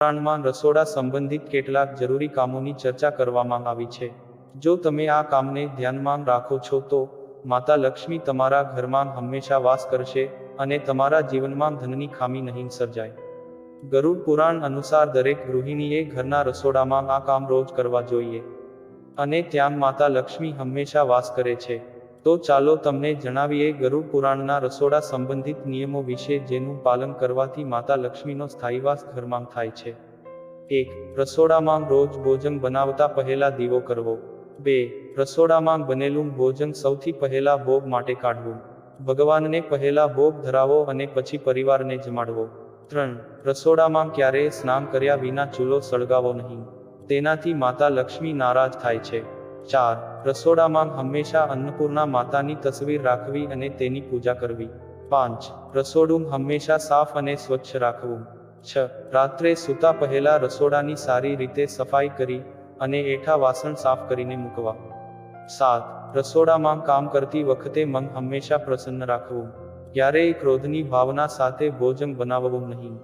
પુરાણમાં રસોડા સંબંધિત કેટલાક જરૂરી કામોની ચર્ચા કરવામાં આવી છે. જો તમે આ કામને ધ્યાનમાં રાખો છો તો, માતા લક્ષ્મી તમારા ઘરમાં હંમેશા વાસ કરશે અને તમારા જીવનમાં ધનની ખામી નહીં સર્જાય. ગરુડ પુરાણ અનુસાર દરેક ગૃહિણીએ ઘરના રસોડામાં આ કામ રોજ કરવા જોઈએ. અને ત્યાં માતા લક્ષ્મી હંમેશા વાસ કરે છે. તો ચાલો તમને જણાવીએ ગરુડ પુરાણના રસોડા સંબંધિત નિયમો વિશે જેનું પાલન કરવાથી માતા લક્ષ્મીનો સ્થાયીવાસ ઘરમાં થાય છે. એક, રસોડામાં રોજ ભોજન બનાવતા પહેલા દીવો કરવો. બે, રસોડામાં બનેલું ભોજન સૌથી પહેલા ભોગ માટે કાઢવું. ભગવાનને પહેલા ભોગ ધરાવો અને પછી પરિવારને જમાડવો. ત્રણ, રસોડામાં ક્યારેય સ્નાન કર્યા વિના ચૂલો સળગાવો નહીં. તેનાથી માતા લક્ષ્મી નારાજ થાય છે. ચાર, રસોડામાં હંમેશા અન્નપૂર્ણા માતાની તસવીર રાખવી અને તેની પૂજા કરવી. પાંચ, રસોડું હંમેશા સાફ અને સ્વચ્છ રાખવું. છ, રાત્રે સૂતા પહેલા રસોડાની સારી રીતે સફાઈ કરી અને એઠા વાસણ સાફ કરીને મૂકવા. સાત, રસોડામાં કામ કરતી વખતે મન હંમેશા પ્રસન્ન રાખવું. ક્યારેય ક્રોધની ભાવના સાથે ભોજન બનાવવું નહીં.